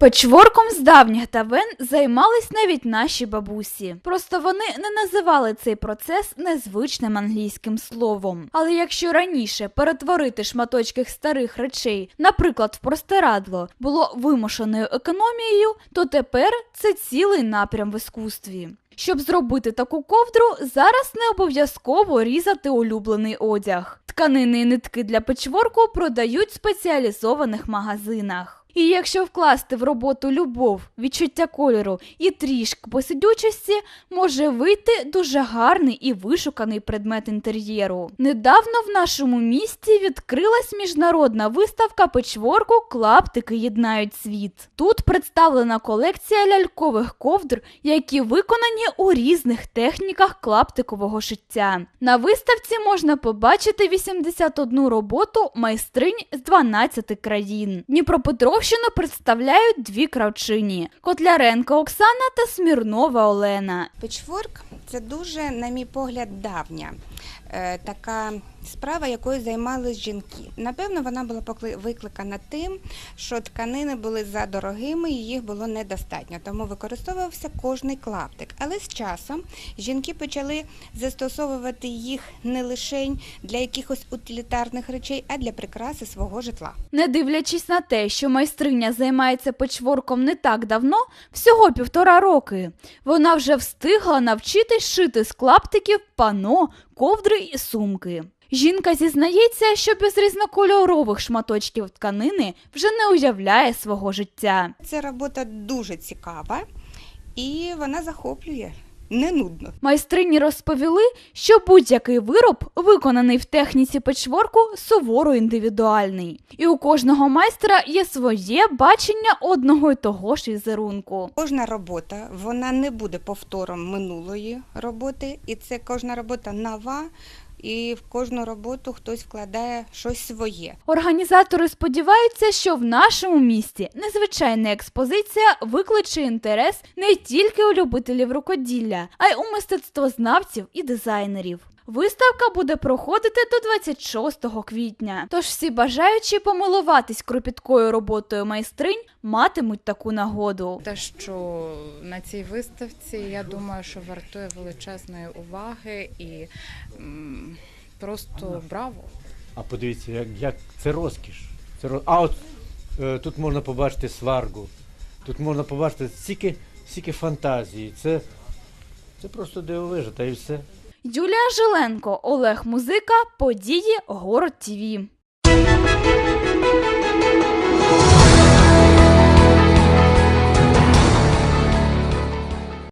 Печворком з давніх давен займались навіть наші бабусі. Просто вони не називали цей процес незвичним англійським словом. Але якщо раніше перетворити шматочки старих речей, наприклад, в простирадло, було вимушеною економією, то тепер це цілий напрям в іскусстві. Щоб зробити таку ковдру, зараз не обов'язково різати улюблений одяг. Тканини і нитки для печворку продають в спеціалізованих магазинах. І якщо вкласти в роботу любов, відчуття кольору і трішки посидючості, може вийти дуже гарний і вишуканий предмет інтер'єру. Недавно в нашому місті відкрилась міжнародна виставка печворку Клаптики єднають світ. Тут представлена колекція лялькових ковдр, які виконані у різних техніках клаптикового шиття. На виставці можна побачити 81 роботу майстринь з 12 країн. Дніпропетровщину представляють дві кравчині: Котляренко Оксана та Смірнова Олена. Печворк це дуже, на мій погляд, давня така справа, якою займались жінки. Напевно, вона була викликана тим, що тканини були задорогими і їх було недостатньо, тому використовувався кожний клаптик. Але з часом жінки почали застосовувати їх не лише для якихось утилітарних речей, а для прикраси свого житла. Не дивлячись на те, що майстриня займається печворком не так давно, всього півтора роки, вона вже встигла навчитись шити з клаптиків пано, ковдри і сумки. Жінка зізнається, що без різнокольорових шматочків тканини вже не уявляє свого життя. Ця робота дуже цікава і вона захоплює. Не нудно. Майстрині розповіли, що будь-який вироб, виконаний в техніці печворку, суворо індивідуальний, і у кожного майстра є своє бачення одного й того ж візерунку. Кожна робота вона не буде повтором минулої роботи, і це кожна робота нова, і в кожну роботу хтось вкладає щось своє. Організатори сподіваються, що в нашому місті незвичайна експозиція викличе інтерес не тільки у любителів рукоділля, а й у мистецтвознавців і дизайнерів. Виставка буде проходити до 26 квітня. Тож всі бажаючі помилуватись кропіткою роботою майстринь матимуть таку нагоду. Те, що на цій виставці, я думаю, що вартує величезної уваги і м, просто браво. А подивіться, як, як це розкіш. Це роз... А от е, тут можна побачити сваргу, тут можна побачити стільки, стільки фантазії. Це, це просто дивовижа, та і все. Юлія Жиленко, Олег Музика, події Город ТІВІ.